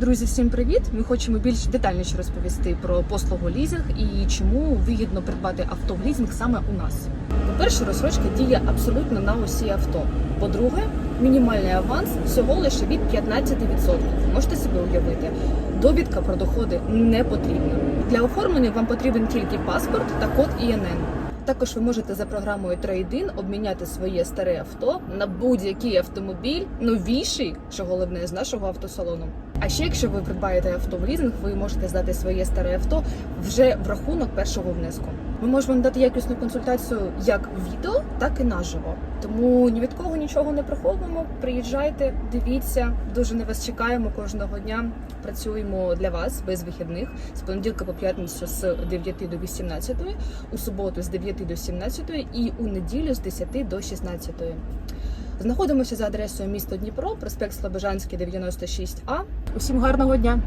Друзі, всім привіт! Ми хочемо більш детальніше розповісти про послугу лізинг і чому вигідно придбати авто в лізинг саме у нас. По-перше, розсрочка діє абсолютно на усі авто. По-друге, мінімальний аванс всього лише від 15%. Можете собі уявити, довідка про доходи не потрібна. Для оформлення вам потрібен тільки паспорт та код ІНН. Також ви можете за програмою Trade-in обміняти своє старе авто на будь-який автомобіль, новіший, що головне, з нашого автосалону. А ще, якщо ви придбаєте авто в лізинг, ви можете здати своє старе авто вже в рахунок першого внеску. Ми можемо надати якісну консультацію як відео, так і наживо. Тому ні від кого нічого не приховуємо. Приїжджайте, дивіться, дуже на вас чекаємо кожного дня. Працюємо для вас без вихідних з понеділка по п'ятницю з 9 до 18, у суботу з 9 до 17 і у неділю з 10 до 16. Знаходимося за адресою місто Дніпро, проспект Слобожанський, 96А. Усім гарного дня!